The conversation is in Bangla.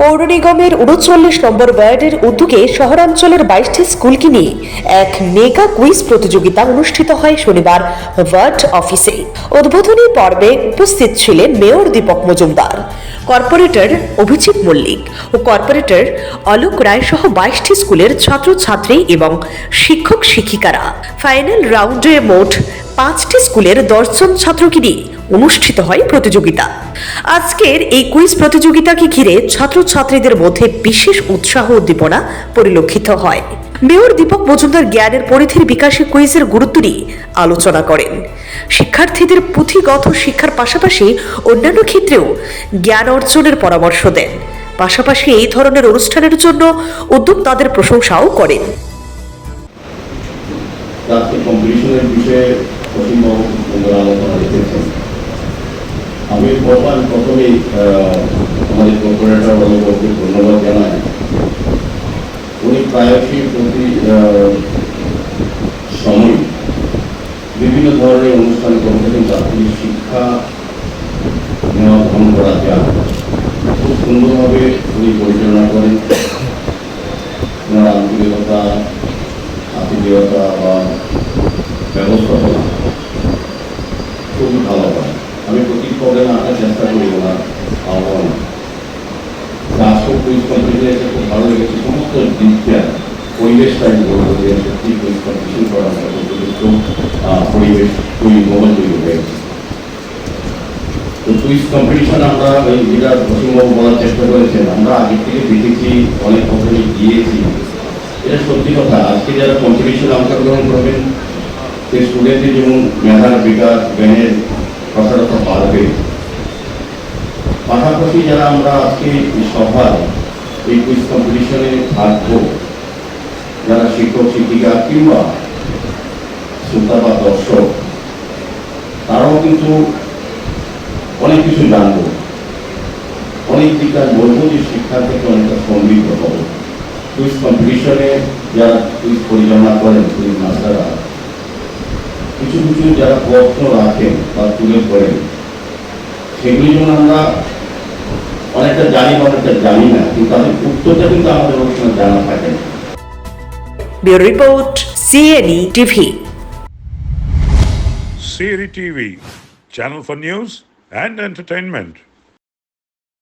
পৌর নিগমের উনচল্লিশ নম্বর ওয়ার্ডের উদ্যোগে শহরাঞ্চলের বাইশটি স্কুলকে নিয়ে এক মেগা কুইজ প্রতিযোগিতা অনুষ্ঠিত হয় শনিবার ওয়ার্ড অফিসে। উদ্বোধনী পর্বে উপস্থিত ছিলেন মেয়র দীপক মজুমদার, কর্পোরেটর অভিজিৎ মল্লিক ও কর্পোরেটর অলোক রায় সহ বাইশটি স্কুলের ছাত্রছাত্রী এবং শিক্ষক শিক্ষিকারা ফাইনাল রাউন্ডে মোট পাঁচটি স্কুলের দশজন ছাত্রকে নিয়ে অনুষ্ঠিত হয় প্রতিযোগিতা। আজকের এই কুইজ প্রতিযোগিতাকে ঘিরে ছাত্রছাত্রীদের মধ্যে বিশেষ উৎসাহ উদ্দীপনা পরিলক্ষিত হয়। মেয়র দীপক মজুমদার জ্ঞানের পরিধির বিকাশে কুইজের গুরুত্ব নিয়ে আলোচনা করেন। শিক্ষার্থীদের পুঁথিগত শিক্ষার পাশাপাশি অন্যান্য ক্ষেত্রেও জ্ঞান অর্জনের পরামর্শ দেন। পাশাপাশি এই ধরনের অনুষ্ঠানের জন্য উদ্যোক্তাদের প্রশংসাও করেন। কম্পিটিশনের বিষয়ে আমি প্রথম প্রথমেই আমাদের কর্পোরেটর অনুভবকে ধন্যবাদ জানাই। উনি প্রায়শই প্রতি সময় বিভিন্ন ধরনের অনুষ্ঠান করে থাকেন যাতে শিক্ষা নেওয়া গ্রহণ করা যায়। খুব সুন্দরভাবে উনি পরিচালনা করেন। ওনার আন্তরিকতা, আতিথেয়তা বা ব্যবস্থাপনা খুবই ভালো হয়। আমি প্রতি আসার চেষ্টা করি ওনার আহ্বান কম্পিটিশনে আমরা ওই বলার চেষ্টা করেছেন, আমরা আগের থেকে অনেক গিয়েছি। এটা সত্যি কথা, আজকে যারা কম্পিটিশনে অংশগ্রহণ করবেন সেই যেমন মেধার বিকাশ, জ্ঞানের প্রসারতা বাড়বে। পাশাপাশি যারা আমরা আজকে সভায়, এই কুইজ কম্পিটিশনে থাকব, যারা শিক্ষক, শিক্ষিকা কিংবা শ্রোতা বা দর্শক, তারাও কিন্তু অনেক কিছু জানব। অনেক দিক আমি বলব যে শিক্ষা থেকে অনেকটা সমৃদ্ধ হব। কুইজ কম্পিটিশনে যারা কুইজ পরিচালনা করেন কুইজ মাস্টাররা কিছু কিছু যারা প্রশ্ন রাখেন বা তুলে ধরেন সেগুলি যেমন আমরা অনেকটা জানি অনেকটা জানি না কিন্তু তাদের উত্তরটা কিন্তু আমাদের অনেক সময় জানা থাকে bureau report CNE TV CNE TV channel for news and entertainment.